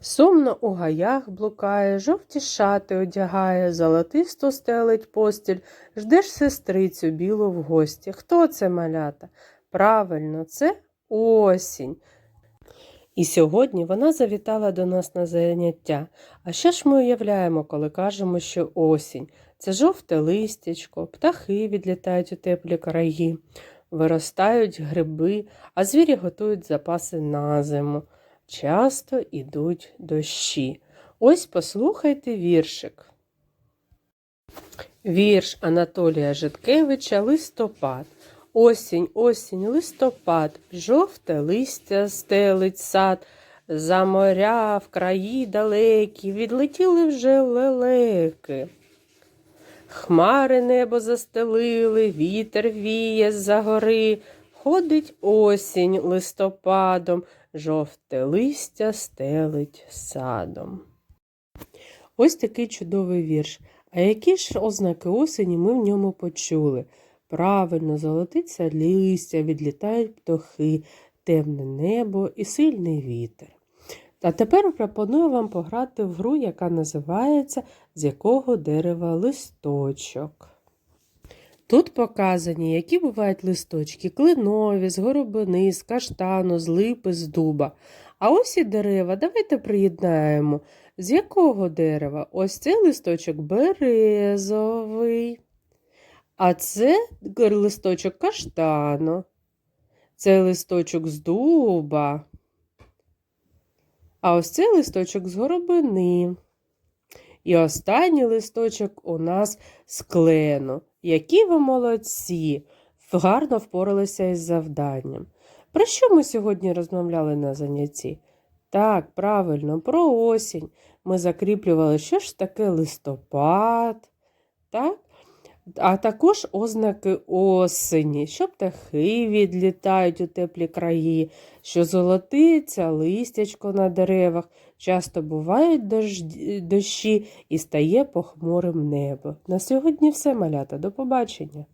Сумно у гаях блукає, жовті шати одягає, золотисто стелить постіль, ждеш сестрицю білу в гості. Хто це малята? Правильно, це осінь. І сьогодні вона завітала до нас на заняття. А що ж ми уявляємо, коли кажемо, що осінь? Це жовте листячко, птахи відлітають у теплі краї, виростають гриби, а звірі готують запаси на зиму. Часто ідуть дощі. Ось послухайте віршик. Вірш Анатолія Житкевича Листопад. Осінь, осінь, листопад, жовте листя стелить сад, за моря в краї далекі відлетіли вже лелеки. Хмари небо застелили, вітер віє з-за гори, ходить осінь листопадом, жовте листя стелить садом. Ось такий чудовий вірш. А які ж ознаки осені ми в ньому почули? Правильно, золотиться листя, відлітають птахи, темне небо і сильний вітер. А тепер пропоную вам пограти в гру, яка називається З якого дерева листочок. Тут показані, які бувають листочки клинові, з горобини, з каштану, з липи, з дуба. А ось і дерева, давайте приєднаємо. З якого дерева? Ось цей листочок березовий. А це листочок каштану. Це листочок з дуба. А ось цей листочок з горобини. І останній листочок у нас з клену. Які ви молодці! Гарно впоралися із завданням. Про що ми сьогодні розмовляли на занятті? Так, правильно, про осінь. Ми закріплювали, що ж таке листопад, так? А також ознаки осені, що птахи відлітають у теплі краї, що золотиться листячко на деревах, часто бувають дощі і стає похмурим небо. На сьогодні все, малята. До побачення!